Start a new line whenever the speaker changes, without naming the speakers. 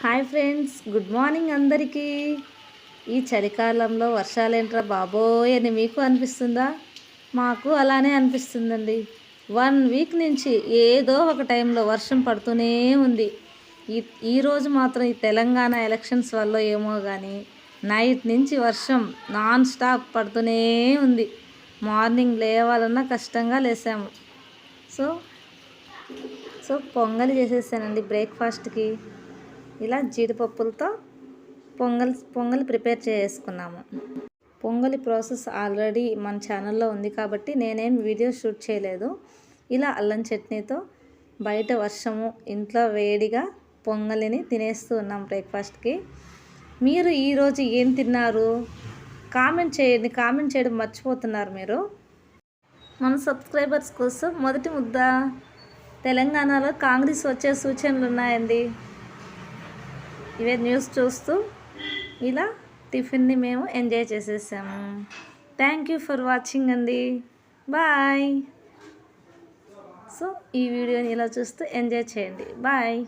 Hi friends good morning అందరికీ. ఈ చలికాలంలో వర్షాలేంట్రా బాబోయ్ అని మీకు అనిపిస్తుందా? మాకు అలానే అనిపిస్తుందండి. వన్ వీక్ నుంచి ఏదో ఒక టైంలో వర్షం పడుతూనే ఉంది. ఈ ఈరోజు మాత్రం ఈ తెలంగాణ ఎలక్షన్స్ వల్ల ఏమో కానీ నైట్ నుంచి వర్షం నాన్ స్టాప్ పడుతూనే ఉంది. మార్నింగ్ లేవాలన్నా కష్టంగా లేసాము. సో సో పొంగలి చేసేసానండి బ్రేక్ఫాస్ట్కి. ఇలా జీడిపప్పులతో పొంగల్ పొంగల్ ప్రిపేర్ చేసుకున్నాము. పొంగలి ప్రాసెస్ ఆల్రెడీ మన ఛానల్లో ఉంది కాబట్టి నేనేం వీడియో షూట్ చేయలేదు. ఇలా అల్లం చట్నీతో బయట వర్షము ఇంట్లో వేడిగా పొంగలిని తినేస్తూ ఉన్నాం బ్రేక్ఫాస్ట్కి. మీరు ఈరోజు ఏం తిన్నారు? కామెంట్ చేయండి కామెంట్ చేయడం మర్చిపోతున్నారు మీరు. మన సబ్స్క్రైబర్స్ కోసం మొదటి ముద్ద తెలంగాణలో కాంగ్రెస్ వచ్చే సూచనలు ఉన్నాయండి. ఇవే న్యూస్ చూస్తూ ఇలా టిఫిన్ని మేము ఎంజాయ్ చేసేసాము. థ్యాంక్ యూ ఫర్ వాచింగ్ అండి. బాయ్ సో ఈ వీడియోని ఇలా చూస్తూ ఎంజాయ్ చేయండి. బాయ్